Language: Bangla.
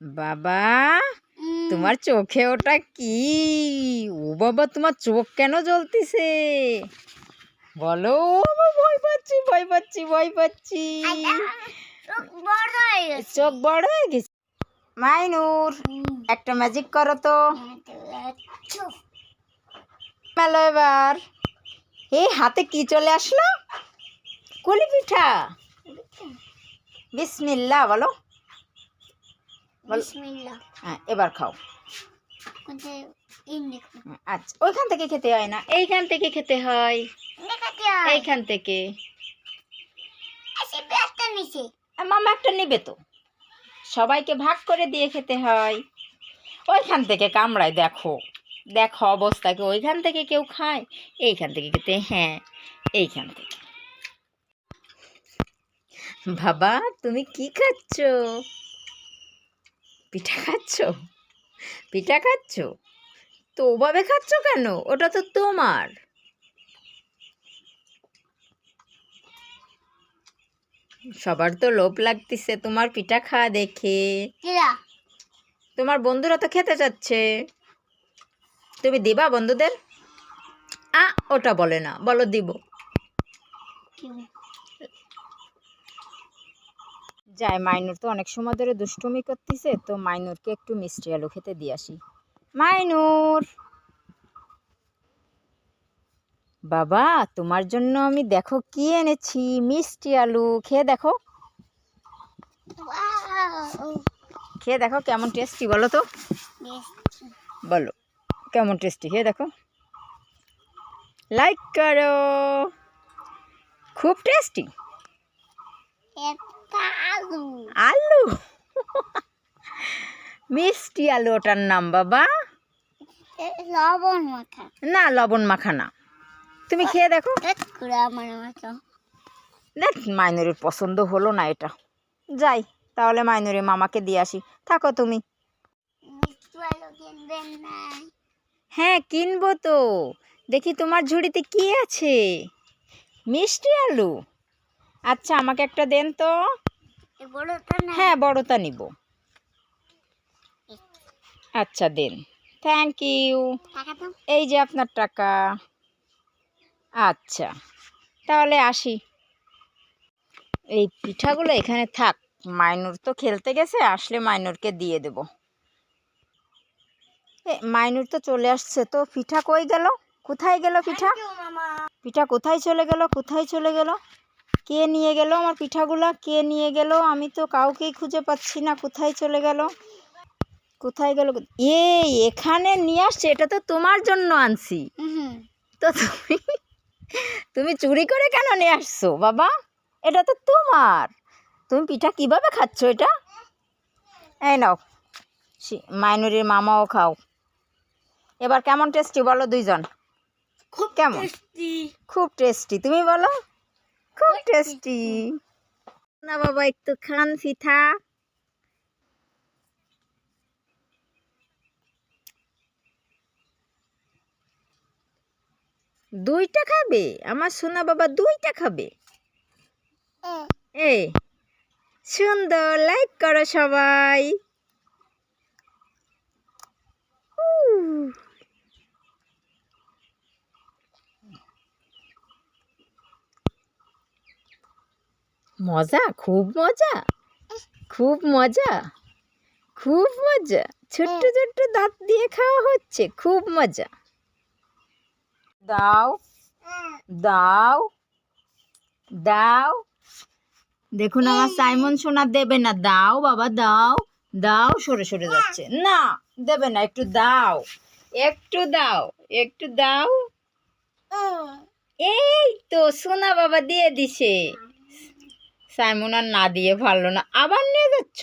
বাবা তোমার চোখে ওটা কি? ও বাবা তোমার চোখ কেন জ্বলতিছে? বলো ভয় পাচ্ছি ভয় পাচ্ছি ভয় পাচ্ছি। চোখ বড় হয়ে গেছে। মাইনুর একটা ম্যাজিক করো তো। মেলো এবার। এই হাতে কি চলে আসলো? কুলি পিঠা। বিসমিল্লা বলো। হ্যাঁ এবার খাও। আচ্ছা ওইখান থেকে খেতে হয় না এইখান থেকে খেতে হয়। এইখান থেকে। মামা একটা নেবে তো। সবাইকে ভাগ করে দিয়ে খেতে হয়। ওইখান থেকে কামড়ায় দেখো। দেখো অবস্থাকে ওইখান থেকে কেউ খায় এইখান থেকে খেতে হ্যাঁ এইখান থেকে। বাবা তুমি কি খাচ্ছ? পিঠা খাচ্ছ? পিঠা খাচ্ছ? তো ওভাবে খাচ্ছ কেন? ওটা তো তোমার। সবার তো লোভ লাগতেছে তোমার পিঠা খাওয়া দেখে। তোমার বন্ধুরা তো খেতে চাচ্ছে তুমি দিবা বন্ধুদের? আ ওটা বলে না বলো দিব। যায়। মাইনুর তো অনেক সময় ধরে দুষ্টুমি করতেছে তো মাইনুরকে একটু মিষ্টি আলু খেতে দিয়ে আসি। মাইনুর! বাবা তোমার জন্য আমি দেখো কি এনেছি মিষ্টি আলু। খেয়ে দেখো। খেয়ে দেখো কেমন টেস্টি বলো তো। বলো কেমন টেস্টি খেয়ে দেখো। লাইক করো। খুব টেস্টি আলু। আলু? মিষ্টি আলু ওটার নাম বাবা। লবণ মাখা না লবণ মাখা না। তুমি খেয়ে দেখো। দেখ মাইনুরের পছন্দ হলো না এটা। যাই তাহলে মাইনুরের মামাকে দিয়ে আসি। থাকো তুমি। আলু কিনবেন না। হ্যাঁ কিনবো তো। দেখি তোমার ঝুড়িতে কি আছে। মিষ্টি আলু? আচ্ছা আমাকে একটা দেন তো। হ্যাঁ বড়টা নিব। আচ্ছা দেন। থ্যাংক ইউ এই যে আপনার টাকা। আচ্ছা তাহলে আসি। এই পিঠাগুলো এখানে থাক। মাইনুর তো খেলতে গেছে আসলে মাইনুরকে দিয়ে দেব। এ মাইনুর তো চলে আসছে তো পিঠা কই গেল? কোথায় গেল পিঠা? পিঠা কোথায় চলে গেল? কোথায় চলে গেল? কে নিয়ে গেল? আমার পিঠাগুলা কে নিয়ে গেল? আমি তো কাউকেই খুঁজে পাচ্ছি না। কোথায় চলে গেল? কোথায় গেল? এই এখানে নিয়ে আসছে। এটা তো তোমার জন্য আনছি। তো তুমি তুমি চুরি করে কেন নিয়ে আসছো বাবা? এটা তো তোমার। তুমি পিঠা কীভাবে খাচ্ছ এটা? এই নাও। মাইনুরির মামাও খাও। এবার কেমন টেস্টি বলো দুইজন? খুব কেমন? খুব টেস্টি। তুমি বলো। খুব টেস্টি না বাবা একটু খান পিঠা দুইটা খাবে? আমার সোনা বাবা দুইটা খাবে। এ। সুন্দর লাইক করো সবাই। মজা খুব মজা। খুব মজা খুব মজা। ছোট্ট ছোট্ট দাঁত দিয়ে খাওয়া হচ্ছে খুব মজা। দাও দাও দাও। দেখুন আমার সাইমন সোনা দেবে না। দাও বাবা দাও দাও সরে সরে যাচ্ছে। না দেবে না একটু দাও একটু দাও একটু দাও। এই তো সোনা বাবা দিয়ে দিছে। সাইমন আর না দিয়ে ভালো না। আবার নিয়ে যাচ্ছ?